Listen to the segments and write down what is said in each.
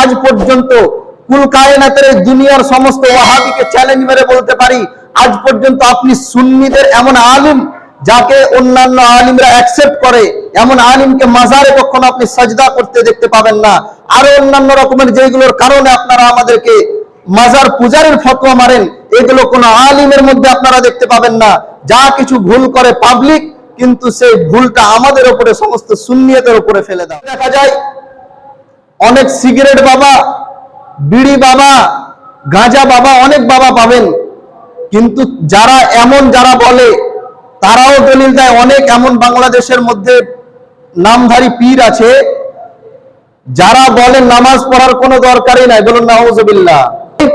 আজ পর্যন্ত কুল কায়নাতের দুনিয়ার সমস্ত ওয়াহাবিকে চ্যালেঞ্জ মেরে বলতে পারি, আজ পর্যন্ত আপনি সুন্নিদের এমন আলিম যাকে অন্যান্য আলিমরা অ্যাকসেপ্ট করে, এমন আলিমকে মাজারে কখনো আপনি সাজদা করতে দেখতে পাবেন না। আরও অন্যান্য রকমের যেগুলোর কারণে আপনারা আমাদেরকে মাজার পূজারের ফতোয়া মারেন, এগুলো কোনো আলিমের মধ্যে আপনারা দেখতে পাবেন না। যা কিছু ভুল করে পাবলিক কিন্তু সেই ভুলটা আমাদের উপরে সমস্ত সুন্নিয়তের উপরে ফেলে দাও দেখা যায় অনেক সিগারেট বাবা, বিড়ি বাবা, গাঁজা বাবা, অনেক বাবা পাবেন। কিন্তু যারা এমন যারা বলে, তারাও দলিল দেয়, অনেক এমন বাংলাদেশের মধ্যে নামধারী পীর আছে, যারা বলে নামাজ পড়ার কোনো দরকারই নাই। বলুন নাহজবিল্লা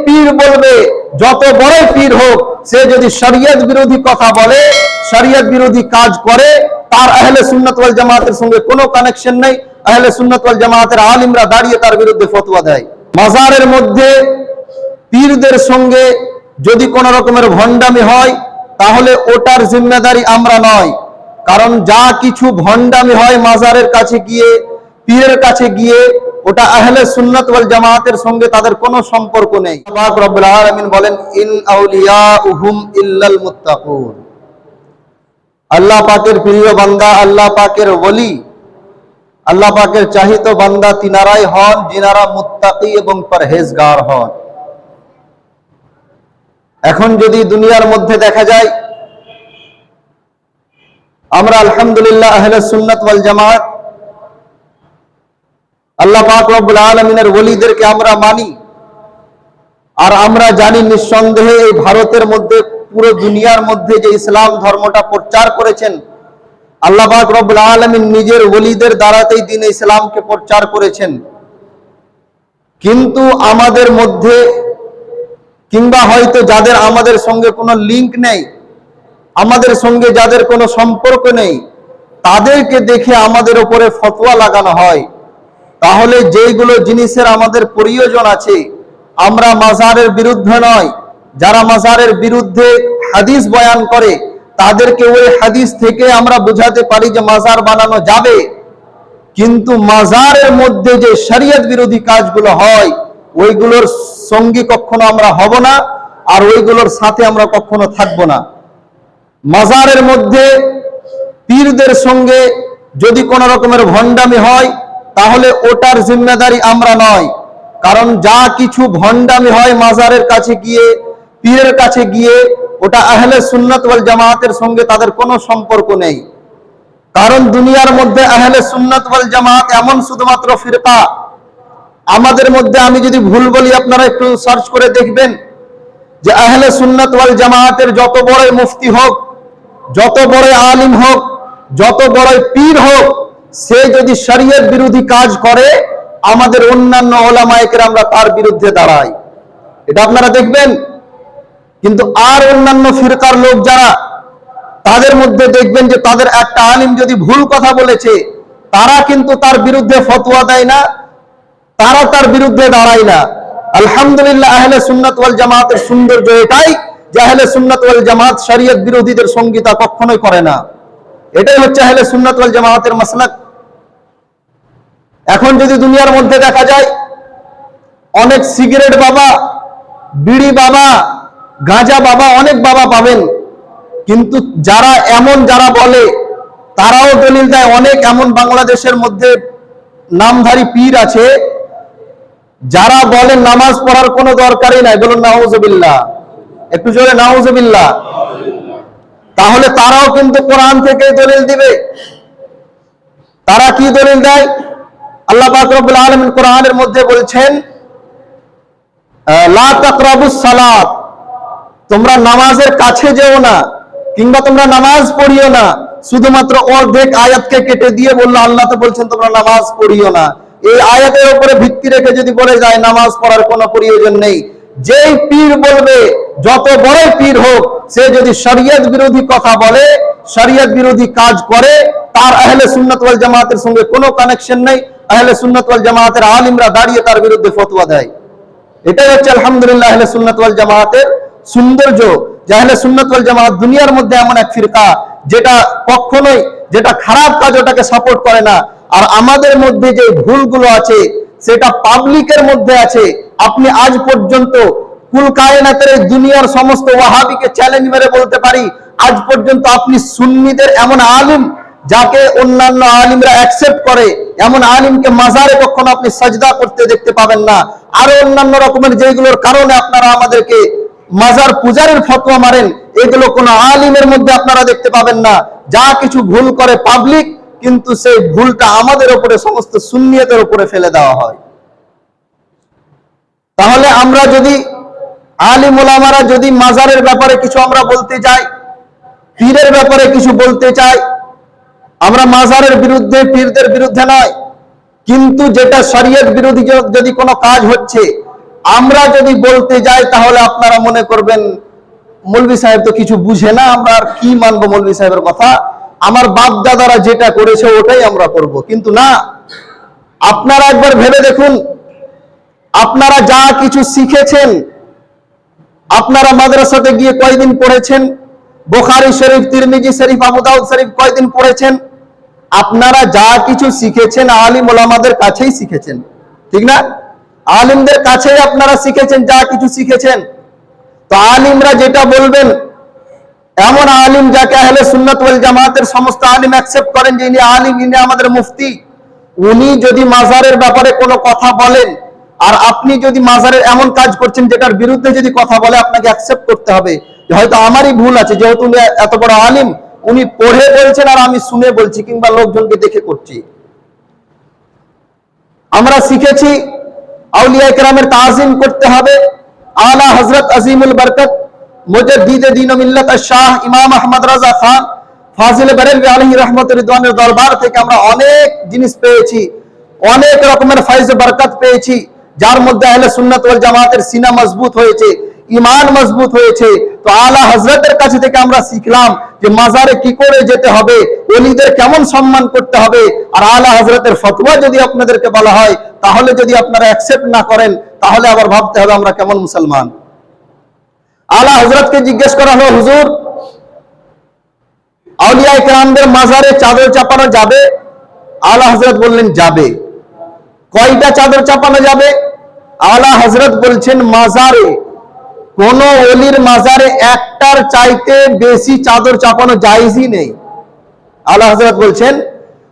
পীর বলবে যত বড় পীর হোক, সে যদি শরিয়ত বিরোধী কথা বলে, শরিয়ত বিরোধী কাজ করে, তার আহলে সুন্নাত ওয়াল জামাতের সঙ্গে কোনো কানেকশন নেই। আহলে সুন্নাত ওয়াল জামাতের আলিমরা দাঁড়িয়ে তার বিরুদ্ধে ফতোয়া দেয়। মাজারের মধ্যে পীরদের সঙ্গে যদি কোন রকমের ভণ্ডামি হয়, তাহলে ওটার জিম্মেদারি আমরা নয়। কারণ যা কিছু ভণ্ডামি হয় মাজারের কাছে গিয়ে, পীরের কাছে গিয়ে ওটা আহলে সুন্নাত ওয়াল জামাতের সঙ্গে তাদের কোনো সম্পর্ক নেই। পাক রব্বুল আলামিন বলেন, ইন আউলিয়াউহুম ইল্লাল মুত্তাকুন। আল্লাহ পাকের প্রিয় বান্দা, আল্লাহ পাকের ওলি, আল্লাহ পাকের চাহিত বান্দা, তিনারাই হন, যিনারা মুত্তাকি এবং পরহেজগার হন। এখন যদি দুনিয়ার মধ্যে দেখা যায়, আমরা আলহামদুলিল্লাহ আহলে সুন্নাত ওয়াল জামাত আল্লাহ পাক রব্বুল আলমিনের ওলিদেরকে আমরা মানি। আর আমরা জানি নিঃসন্দেহে এই ভারতের মধ্যে, পুরো দুনিয়ার মধ্যে যে ইসলাম ধর্মটা প্রচার করেছেন, আল্লাহ পাক রব্বুল আলমিন নিজের ওলিদের দ্বারাতেই দিন ইসলামকে প্রচার করেছেন। কিন্তু আমাদের মধ্যে, কিংবা হয়তো যাদের আমাদের সঙ্গে কোনো লিংক নেই, আমাদের সঙ্গে যাদের কোনো সম্পর্ক নেই, তাদেরকে দেখে আমাদের উপরে ফতোয়া লাগানো হয়। তাহলে যেইগুলো জিনিসের আমাদের প্রয়োজন আছে, আমরা মাজারের বিরুদ্ধে নয়, যারা মাজারের বিরুদ্ধে হাদিস বয়ান করে, তাদেরকে ওই হাদিস থেকে আমরা বুঝাতে পারি যে মাজার বানানো যাবে। কিন্তু মাজারের মধ্যে যে শরীয়ত বিরোধী কাজগুলো হয়, ওইগুলোর সঙ্গী কখনো আমরা হব না, আর ওইগুলোর সাথে আমরা কখনো থাকব না। মাজারের মধ্যে পীরদের সঙ্গে যদি কোন রকমের ভণ্ডামি হয় তাহলে ওটার জিম্মেদারি আমরা নয়। কারণ যা কিছু ভণ্ডামি হয় মাজারের কাছে গিয়ে, পীরের কাছে গিয়ে, ওটা আহলে সুন্নত ওয়াল জামাতের সঙ্গে তাদের কোনো সম্পর্ক নেই। কারণ দুনিয়ার মধ্যে আহলে সুন্নত ওয়াল জামাত এমন শুধুমাত্র ফিরকা। আমাদের মধ্যে আমি যদি ভুল বলি, আপনারা একটু সার্চ করে দেখবেন যে আহলে সুন্নত ওয়াল জামাতের যত বড় মুফতি হোক, যত বড় আলিম হোক, যত বড় পীর হোক সে যদি শরীয়ত বিরোধী কাজ করে, আমাদের অন্যান্য ওলামায়কের আমরা তার বিরুদ্ধে দাঁড়াই এটা আপনারা দেখবেন। কিন্তু আর অন্যান্য ফিরকার লোক যারা, তাদের মধ্যে দেখবেন যে তাদের একটা আলিম যদি ভুল কথা বলেছে, তারা কিন্তু তার বিরুদ্ধে ফতোয়া দেয় না, তারা তার বিরুদ্ধে দাঁড়ায় না। আলহামদুলিল্লাহ, আহলে সুন্নাত ওয়াল জামাতের সৌন্দর্য এটাই যে আহলে সুন্নাত ওয়াল জামাত শরীয়ত বিরোধীদের সঙ্গীতা কখনোই করে না। এটাই হচ্ছে আহলে সুন্নাত ওয়াল জামাতের মাসলাক। এখন যদি দুনিয়ার মধ্যে দেখা যায়, অনেক সিগারেট বাবা, বিড়ি বাবা, গাঁজা বাবা, অনেক বাবা পাবেন। কিন্তু যারা এমন যারা বলে, তারাও দলিল দেয়, অনেক এমন বাংলাদেশের মধ্যে নামধারী পীর আছে, যারা বলে নামাজ পড়ার কোনো দরকারই নাই। বলুন, নাউজবিল্লাহ। একটু জোরে, নাউজবিল্লাহ। তাহলে তারাও কিন্তু কোরআন থেকে দলিল দিবে। তারা কি দলিল দেয়? আল্লাহ পাক রব্বুল কোরআনের মধ্যে বলছেন সালাত, তোমরা নামাজের কাছে যেও না, কিংবা তোমরা নামাজ পড়িও না। শুধুমাত্র অর্ধেক আয়াতকে কেটে দিয়ে বলল, আল্লাহ তো বলছেন তোমরা নামাজ পড়িও না। এই আয়াতের উপরে ভিত্তি রেখে যদি বলে যায়, নামাজ পড়ার কোনো প্রয়োজন নেই। যেই পীর বলবে, যত বড় পীর হোক, সে যদি শরীয়ত বিরোধী কথা বলে, শরীয়ত বিরোধী কাজ করে, তার আহলে সুন্নাত ওয়াল জামাতের সঙ্গে কোনো কানেকশন নেই। আহলে সুন্নাত ওয়াল জামাতের আলিমরা দাঁড়িয়ে তার বিরুদ্ধে ফতোয়া দেয়। এটাই হচ্ছে আলহামদুলিল্লাহ আহলে সুন্নাত ওয়াল জামাতের সৌন্দর্য, যে আহলে সুন্নাত ওয়াল জামাত দুনিয়ার মধ্যে এমন এক ফিরকা, যেটা কখনোই, যেটা খারাপ কাজ ওটাকে সাপোর্ট করে না। আর আমাদের মধ্যে যে ভুলগুলো আছে সেটা পাবলিকের মধ্যে আছে। আপনি আজ পর্যন্ত কুল কায়নাতের এই দুনিয়ার সমস্ত ওয়াহাবিকে চ্যালেঞ্জ মেরে বলতে পারি, আজ পর্যন্ত আপনি সুন্নিদের এমন আলিম যাকে অন্যান্য আলিমরা অ্যাকসেপ্ট করে, এমন আলিমকে মাজারে কখনো আপনি সাজদা করতে দেখতে পাবেন না। আরও অন্যান্য রকমের যেগুলোর কারণে আপনারা আমাদেরকে মাজার পূজারের ফতোয়া মারেন, এগুলো কোনো আলিমের মধ্যে আপনারা দেখতে পাবেন না। যা কিছু ভুল করে পাবলিক কিন্তু সেই ভুলটা আমাদের উপরে সমস্ত সুন্নিয়তের উপরে ফেলে দেওয়া হয়। তাহলে আমরা যদি, আলিম মোলামারা যদি মাজারের ব্যাপারে কিছু আমরা বলতে চাই, পীরের ব্যাপারে কিছু বলতে চাই, আমরা মাজারের বিরুদ্ধে, পীরদের বিরুদ্ধে নয়। কিন্তু যেটা শরীয়ত বিরোধী যদি কোনো কাজ হচ্ছে, আমরা যদি বলতে যাই, তাহলে আপনারা মনে করবেন, মৌলভী সাহেব তো কিছু বুঝে না, আমরা আর কি মানবো মৌলভী সাহেবের কথা? আমার বাপ দাদারা যেটা করেছে ওটাই আমরা করব। কিন্তু না, আপনারা একবার ভেবে দেখুন, আপনারা যা কিছু শিখেছেন, আপনারা মাদ্রাসাতে গিয়ে কয়দিন পড়েছেন, বোখারি শরীফ, তিরমিজি শরীফ আবুদাউদ শরীফ কয়দিন পড়েছেন, আপনারা যা কিছু শিখেছেন আলিম ওলামাদের কাছেই শিখেছেন। ঠিক না? আলিমদের কাছেই আপনারা শিখেছেন, যা কিছু শিখেছেন। তো আলিমরা যেটা বলবেন এমন আলিম যাকে আহলে সুন্নাত ওয়াল জামাতের সমস্ত আলিম অ্যাকসেপ্ট করেন যে ইনি আলিম ইনি আমাদের মুফতি, উনি যদি মাজারের ব্যাপারে কোনো কথা বলেন, আর আপনি যদি মাজারের এমন কাজ করছেন যেটার বিরুদ্ধে যদি কথা বলে, আপনাকে অ্যাকসেপ্ট করতে হবে। হয়তো আমারই ভুল আছে, যেহেতু উনি এত বড় আলিম, উনি পড়ে বলছেন আর আমি শুনে বলছি কিংবা লোকজনকে দেখে করছি। আমরা শিখেছি আউলিয়া কেরামের তাজিম করতে হবে। আলা হজরত আজিমুল বরকত দরবার থেকে আমরা অনেক জিনিস পেয়েছি, অনেক রকমের ফাইজ বরকত পেয়েছি, যার মধ্যে আহলে জামাতের সিনা মজবুত হয়েছে ইমান মজবুত হয়েছে। তো আলা হজরতের কাছে থেকে আমরা শিখলাম যে মাজারে কি করে যেতে হবে, ওলিদের কেমন সম্মান করতে হবে। আর আলা হজরতের ফতোয়া যদি আপনাদেরকে বলা হয়, তাহলে যদি আপনারা অ্যাকসেপ্ট না করেন, তাহলে আবার ভাবতে হবে আমরা কেমন মুসলমান। আলা হজরতকে জিজ্ঞেস করা হলো, হুজুর আউলিয়া ইকরামদের মাজারে চাদর চাপানো যাবে? আলা হজরত বললেন, যাবে। কয়টা চাদর চাপানো যাবে? আলা হজরত বলছেন, মাজারে, কোন অলির মাজারে একটার চাইতে বেশি চাদর চাপানো জায়েজই নেই। আলা হজরত বলছেন,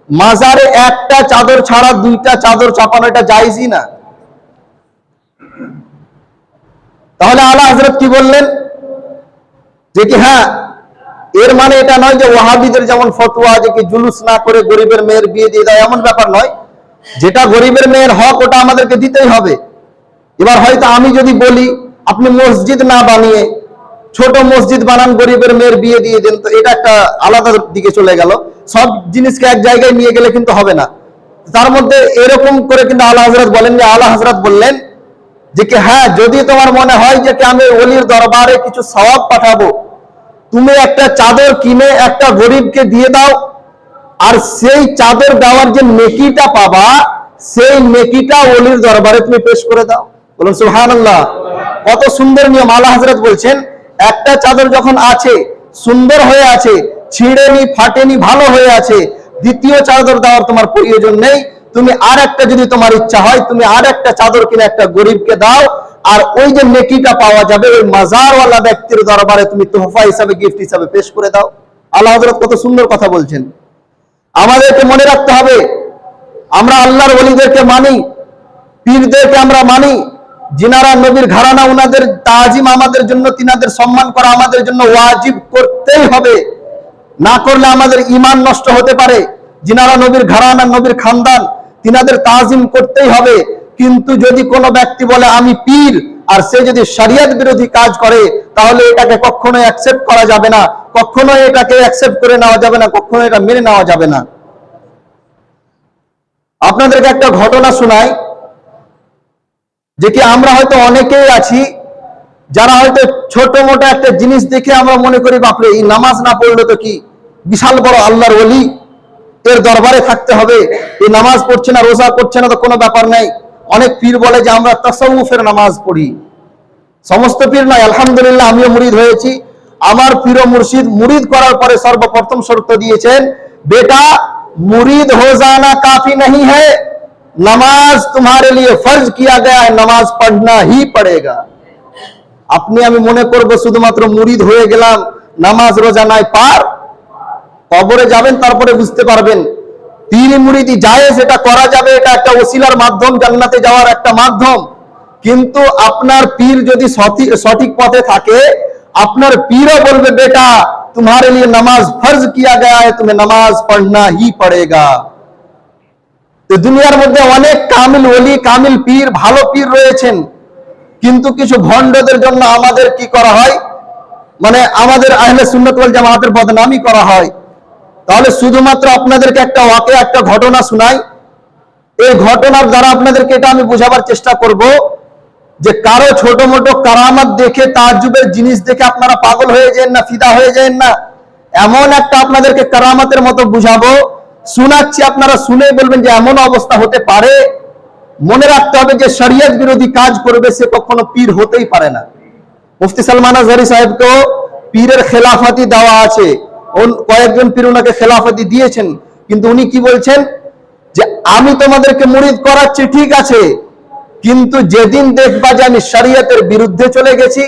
মাজারে একটা চাদর ছাড়া দুইটা চাদর চাপানো এটা জায়েজই না। তাহলে আলা হজরত কি বললেন? যে কি হ্যাঁ এর মানে এটা নয় যে ওয়াহাবিদের যেমন ফতোয়া যে কি জুলুস না করে গরিবের মেয়ের বিয়ে দিয়ে দেয়, এমন ব্যাপার নয়। যেটা গরিবের মেয়ের হক, ওটা আমাদেরকে দিতেই হবে। এবার হয়তো আমি যদি বলি, আপনি মসজিদ না বানিয়ে ছোট মসজিদ বানান, গরিবের মেয়ের বিয়ে দিয়ে দেন, তো এটা একটা আলাদা দিকে চলে গেল। সব জিনিসকে এক জায়গায় নিয়ে গেলে কিন্তু হবে না। তার মধ্যে এরকম করে কিন্তু আল্লাহ হজরত বলেন যে আল্লাহ হজরত বললেন যে কি হ্যাঁ যদি তোমার মনে হয় যে আমি অলির দরবারে কিছু সওয়াব পাঠাবো, তুমি একটা চাদর কিনে একটা গরিবকে দিয়ে দাও, আর সেই চাদর দেওয়ার যে নেকিটা পাবা, সেই নেকিটা অলির দরবারে তুমি পেশ করে দাও। বলুন সুহান কত সুন্দর নিয়ম। আল্লাহ হজরত বলছেন, একটা চাদর যখন আছে, সুন্দর হয়ে আছে, ছিঁড়েনি, ফাটেনি, ভালো হয়ে আছে, দ্বিতীয় চাদর দেওয়ার তোমার প্রয়োজন নেই। তুমি আর একটা যদি তোমার ইচ্ছা হয়, তুমি আর একটা চাদর কিনে একটা গরিবকে দাও, আর ওই যে নেকিটা পাওয়া যাবে, ওই মাজারওয়ালা ব্যক্তির দরবারে তুমি তোহফা হিসাবে গিফট হিসাবে পেশ করে দাও। আল্লাহ হজরত কত সুন্দর কথা বলছেন। আমাদেরকে মনে রাখতে হবে, আমরা আল্লাহর ওলিদেরকে মানি, পীরদেরকে আমরা মানি, যিনারা নবীর ঘরানা, উনাদের তাজিম আমাদের জন্য, তিনাদের সম্মান করা আমাদের জন্য ওয়াজিব করতেই হবে। না করলে আমাদের ইমান নষ্ট হতে পারে। যিনারা নবীর ঘরানা, নবীর খানদান তিনাদের তাজিম করতেই হবে। কিন্তু যদি কোনো ব্যক্তি বলে, আমি পীর, আর সে যদি শরিয়ত বিরোধী কাজ করে, তাহলে এটাকে কখনোই অ্যাকসেপ্ট করা যাবে না। কখনোই এটাকে অ্যাকসেপ্ট করে নেওয়া যাবে না কখনো এটা মেনে নেওয়া যাবে না। আপনাদেরকে একটা ঘটনা শোনাই, যে কি আমরা হয়তো অনেকেই আছি, যারা হয়তো ছোট মোটো একটা জিনিস দেখে আমরা মনে করি, বাপরে, এই নামাজ না পড়লে তো কি বিশাল বড় আল্লাহর ওলি? এর দরবারে থাকতে হবে। এই নামাজ পড়ছে না, রোজা করছে না, তো কোনো ব্যাপার নাই। অনেক পীর বলে যে, আমরা তাসাউফের নামাজ পড়ি। সমস্ত পীর নাই, আলহামদুলিল্লাহ, আমিও মুরিদ হয়েছি। আমার প্রিয় মুর্শিদ মুরিদ করার পরে সর্বপ্রথম শর্ত দিয়েছেন, বেটা, মুরিদ হো জানা কাফি নহি হ্যাঁ নামাজ তোমারে লিয়ে ফর্জ কিয়া গয়া নামাজ পড়না হি পড়েগা। আপনি, আমি মনে করব, শুধুমাত্র মুরিদ হয়ে গেলাম, নামাজ রোজা নাই, পার কবরে যাবেন, তারপরে বুঝতে পারবেন। পীর মুড়িদি যায় সেটা করা যাবে, এটা একটা ওসিলার মাধ্যম, জাননাতে যাওয়ার একটা মাধ্যম। কিন্তু আপনার পীর যদি সঠিক পথে থাকে, আপনার পীরও বলবে, বেটা, তোমার লিয়ে নামাজ ফর্জ কিয়া গয়া তুমি নামাজ পড়না হি পড়েগা। তো দুনিয়ার মধ্যে অনেক কামিল ওলি, কামিল পীর, ভালো পীর রয়েছেন। কিন্তু কিছু ভণ্ডদের জন্য আমাদের কি করা হয়? মানে আমাদের আহলে সুন্নত জামাতের বদনামি করা হয়। তাহলে শুধুমাত্র আপনাদেরকে একটা ওয়াকে একটা ঘটনা শোনাই। এই ঘটনার দ্বারা আপনাদেরকে এটা আমি বোঝাবার চেষ্টা করব যে কারও ছোট মোটো কারামাত দেখে, তাজ্জুবের জিনিস দেখে আপনারা পাগল হয়ে যান না, ফিদা হয়ে যান না, এমন একটা আপনাদেরকে কারামাতের মতো বুঝাবো। শোনাচ্ছি, আপনারা শুনে বলবেন যে এমন অবস্থা হতে পারে। মনে রাখতে হবে যে শরিয়ত বিরোধী কাজ করবে, সে কখনো পীর হতেই পারে না। মুফতি সালমান আজহারি সাহেবকেও পীরের খেলাফাতি দেওয়া আছে। কয়েকজন পীর ওনাকে খেলাফতি দিয়েছেন, কিন্তু উনি কি বলছেন? যে আমি তোমাদেরকে মুরিদ করাচ্ছি, ঠিক আছে, কিন্তু যেদিন দেখবা যে আমি শরীয়তের বিরুদ্ধে চলে গেছি,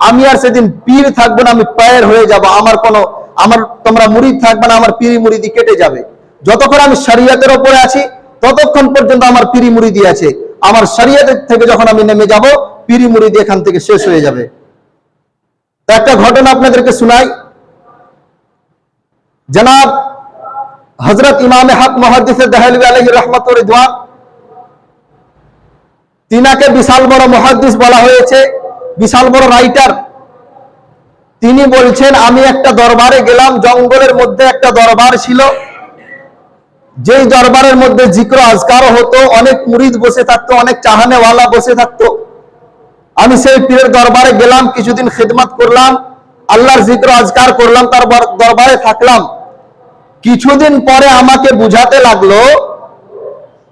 আমি আর সেদিন পীর থাকব না, আমি পায়ের হয়ে যাব, আমার কোনো, আমার, তোমরা মুরিদ থাকবে না, আমার পীরি মুরিদি কেটে যাবে। যতক্ষণ আমি শরীয়তের ওপরে আছি, ততক্ষণ পর্যন্ত আমার পীরি মুরিদি আছে। আমার শরীয়তের থেকে যখন আমি নেমে যাব পীরি মুরিদি এখান থেকে শেষ হয়ে যাবে। একটা ঘটনা আপনাদেরকে শোনাই। জনাব হজরত ইমামে হক মহাদিস দেহলভি আলহ রহমত রিদওয়ান, তিনাকে বিশাল বড় মহাদিস বলা হয়েছে, বিশাল বড় রাইটার। তিনি বলছেন, আমি একটা দরবারে গেলাম, জঙ্গলের মধ্যে একটা দরবার ছিল। যেই দরবারের মধ্যে জিক্র আজকারও হতো, অনেক মুরিদ বসে থাকতো, অনেক চাহানেওয়ালা বসে থাকতো। আমি সেই পীরের দরবারে গেলাম, কিছুদিন খেদমত করলাম, আল্লাহর জিক্র আজকার করলাম, তার দরবারে থাকলাম। কিছুদিন পরে আমাকে বুঝাতে লাগল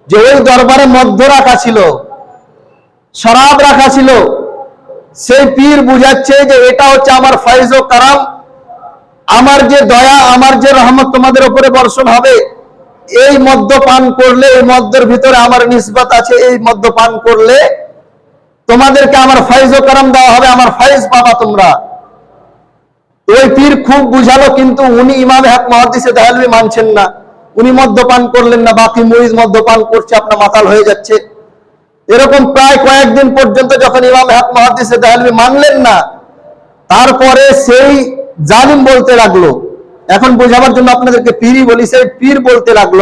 যে ওই দরবারে মধ্য রাখা ছিল শরাব রাখা ছিল। সেই পীর বুঝাচ্ছে যে এটা হচ্ছে আমার ফয়জ ও কারাম। আমার যে দয়া, আমার যে রহমত তোমাদের উপরে বর্ষণ হবে, এই মদ্য পান করলে, এই মদ্যের ভিতরে আমার নিসবত আছে, এই মদ্য পান করলে তোমাদেরকে আমার ফাইজ ও কারাম দেওয়া হবে, আমার ফাইজ পাবা তোমরা। ওই পীর খুব বুঝালো, কিন্তু উনি ইমাম হক মহাদিসে দেহালবি মানছেন না। উনি মদ্যপান করলেন না, বাকি মরিজ মদ্যপান করছে, আপনার মাতাল হয়ে যাচ্ছে। এরকম প্রায় কয়েকদিন পর্যন্ত যখন ইমাম হক মহাদিসে দেহালবি মানলেন না, তারপরে সেই জালিম বলতে লাগল। এখন বোঝাবার জন্য আপনাদেরকে পীরই বলি, সেই পীর বলতে লাগল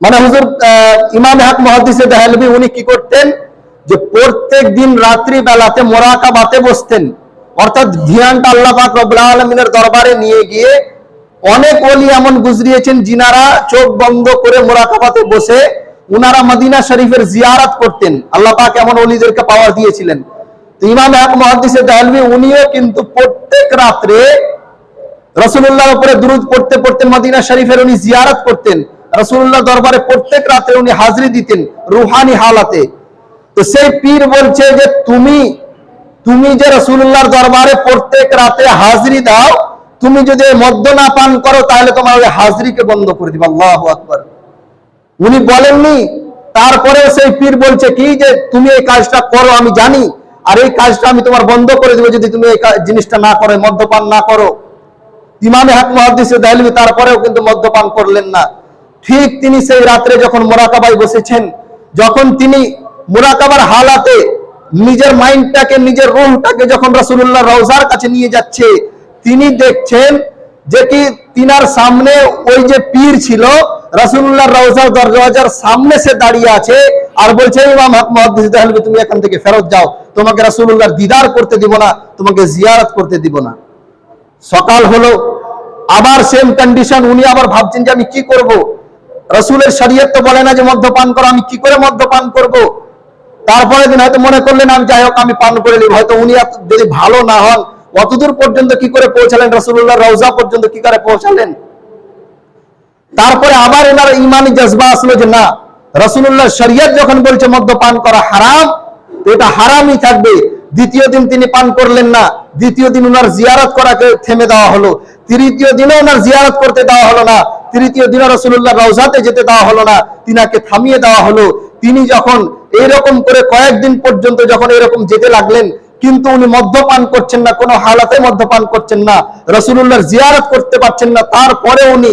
মানে হুজুর ইমাম হক মহাদিসে দেহালবি উনি কি করতেন? যে প্রত্যেক দিন রাত্রি বেলাতে মোরাকাবাতে বসতেন। অর্থাৎ ধ্যানটা আল্লাহ পাক রব্বুল আলামিনের দরবারে নিয়ে গিয়ে অনেক অলি এমন গুজরিয়েছেন যিনারা চোখ বন্ধ করে মোরাকাবাতে বসে উনারা মদিনা শরীফের জিয়ারত করতেন। আল্লাহ পাক এমন ওলিদেরকে পাওয়ার দিয়েছিলেন। ইমাম হক মহাদিসে দেহালবি উনিও কিন্তু প্রত্যেক রাত্রে রসুল্লাহর উপরে দুরুদ পড়তে পড়তে মদিনা শরীফের উনি জিয়ারত করতেন। রসুল্লাহ দরবারে প্রত্যেক রাতে উনি হাজরি দিতেন রুহানি হালাতে। তো সেই পীর বলছে যে, তুমি তুমি যে রসুল্লাহর দরবারে প্রত্যেক রাতে হাজরি দাও, তুমি যদি মদ্য না পান করো, তাহলে তোমার ওই হাজরিকে বন্ধ করে দিবা। আল্লাহ আকবর। উনি বলেননি তারপরে সেই পীর বলছে, কি যে তুমি এই কাজটা করো, আমি জানি, আর এই কাজটা আমি তোমার বন্ধ করে দেবো যদি তুমি এই জিনিসটা না করো মদ্যপান না করো। ইমামে হক মহাদিসে দেহলভি তারপরেও কিন্তু মদ্যপান করলেন না। ঠিক তিনি সেই রাত্রে যখন মোরাকাবায় বসেছেন, যখন তিনি মোরাকাবার হালাতে নিজের মাইন্ডটাকে, নিজের রুহটাকে যখন রসুল্লাহ রওজার কাছে নিয়ে যাচ্ছে, তিনি দেখছেন যে কি তিনার সামনে ওই যে পীর ছিল রসুল্লাহ রওজার দরজার সামনে সে দাঁড়িয়ে আছে আর বলছে তুমি এখান থেকে ফেরত যাও। তোমাকে রসুল্লাহর দিদার করতে দিব না, তোমাকে জিয়ারত করতে দিব না। সকাল হলো, আবার সেম কন্ডিশন উনি আবার ভাবছেন যে আমি কি করব? রসুলের শরীয়ত তো বলে না যে মদ্যপান করো, আমি কি করে মদ্যপান করব? তারপরে দিন হয়তো মনে করলেন আমি যাই হোক, আমি পান করে নিব। হয়তো উনি যদি ভালো না হন, অতদূর পর্যন্ত কি করে পৌঁছালেন? রসুল্লাহ রওজা পর্যন্ত কি করে পৌঁছালেন? তারপরে আবার এনার ইমানি জজবা আসলো যে না রসুল্লাহ শরিয়ত যখন বলছে মদ্যপান করা হারাম এটা হারামই থাকবে। দ্বিতীয় দিন তিনি পান করলেন না, দ্বিতীয় দিন ওনার জিয়ারত করাকে থেমে দেওয়া হলো। তৃতীয় দিনে ওনার জিয়ারত করতে দেওয়া হলো না, তৃতীয় দিন রসুল্লাহ রওজাতে যেতে দেওয়া হলো না, তিনাকে থামিয়ে দেওয়া হলো। তিনি যখন এইরকম করে কয়েকদিন পর্যন্ত যখন এরকম যেতে লাগলেন, কিন্তু উনি মদ্যপান করছেন না, কোনো হালাতে মদ্যপান করছেন না রসুল্লাহর জিয়ারত করতে পারছেন না, তারপরে উনি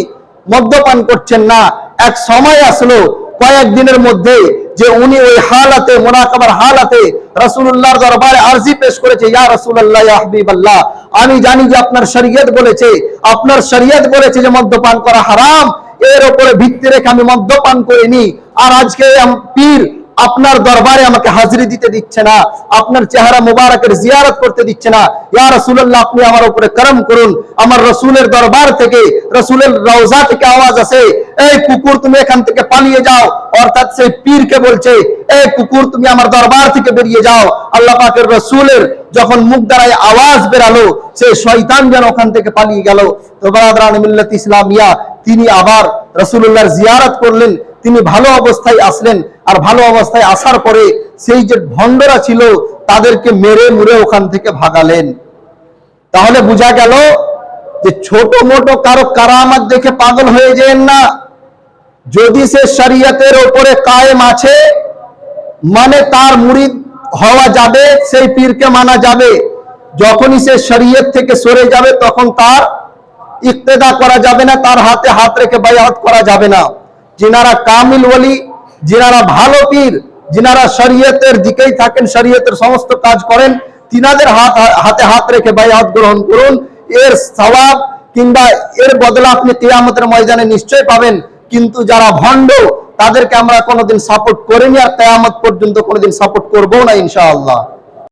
মদ্যপান করছেন না। এক সময় আসলো, কয়েকদিনের মধ্যে যে উনি ওই হালাতে, মোনাকাবার হালাতে রসুল্লাহর দরবারে আর্জি পেশ করেছে, ইয়া রসুল্লাহ হাবিবাল্লাহ, আমি জানি যে আপনার শরীয়ত বলেছে, আপনার শরীয়ত বলেছে যে মদ্যপান করা হারাম এর উপরে ভিত্তি রেখে আমি মদ্যপান করিনি। আর আজকে পীর আপনার দরবারে আমাকে হাজিরি দিতে দিচ্ছে না। আপনার চেহারা মুবারকের জিয়ারত করতে দিচ্ছে না। ইয়া রাসূলুল্লাহ, আপনি আমার উপরে করম করুন। আমার রসুলের দরবার থেকে, রসুলের রওজা থেকে আওয়াজ আসে, এই কুকুর, তুমি এখান থেকে পালিয়ে যাও। অর্থাৎ সেই পীরকে বলছে, এই কুকুর, তুমি আমার দরবার থেকে বেরিয়ে যাও। আল্লাহ পাকের রসুলের যখন মুখ দ্বারায় আওয়াজ বেরালো সেই শয়তান যেন ওখান থেকে পালিয়ে গেল। তো বারাদরান মিল্লাত ইসলামিয়া তিনি আবার রসুল্লাহর জিয়ারত করলেন, তিনি ভালো অবস্থায় আসলেন আর ভালো অবস্থায় আসার পরে সেই যে ভণ্ডরা ছিল তাদেরকে মেরে মুরে ওখান থেকে ভাগালেন। তাহলে বোঝা গেল যে ছোট মোটো কারও কারামাত দেখে পাগল হয়ে যেন না। যদি সে শরীয়তের ওপরে কায়েম আছে মানে তার মুরিদ হওয়া যাবে, সেই পীরকে মানা যাবে। যখনই সে শরীয়ত থেকে সরে যাবে, তখন তার ইক্তেদা করা যাবে না, তার হাতে হাত রেখে বায়াত করা যাবে না। যিনারা কামিল ওলি, যিনারা ভালো পীর, যিনারা শরীয়তের দিকেই থাকেন, শরীয়তের সমস্ত কাজ করেন, তিনাদের হাত, হাতে হাত রেখে বায়াত গ্রহণ করুন। এর সওয়াব কিংবা এর বদলা আপনি কিয়ামতের ময়দানে নিশ্চয় পাবেন। কিন্তু যারা ভণ্ড, তাদেরকে আমরা কোনোদিন সাপোর্ট করিনি আর কেয়ামত পর্যন্ত কোনোদিন সাপোর্ট করব না, ইনশাআল্লাহ।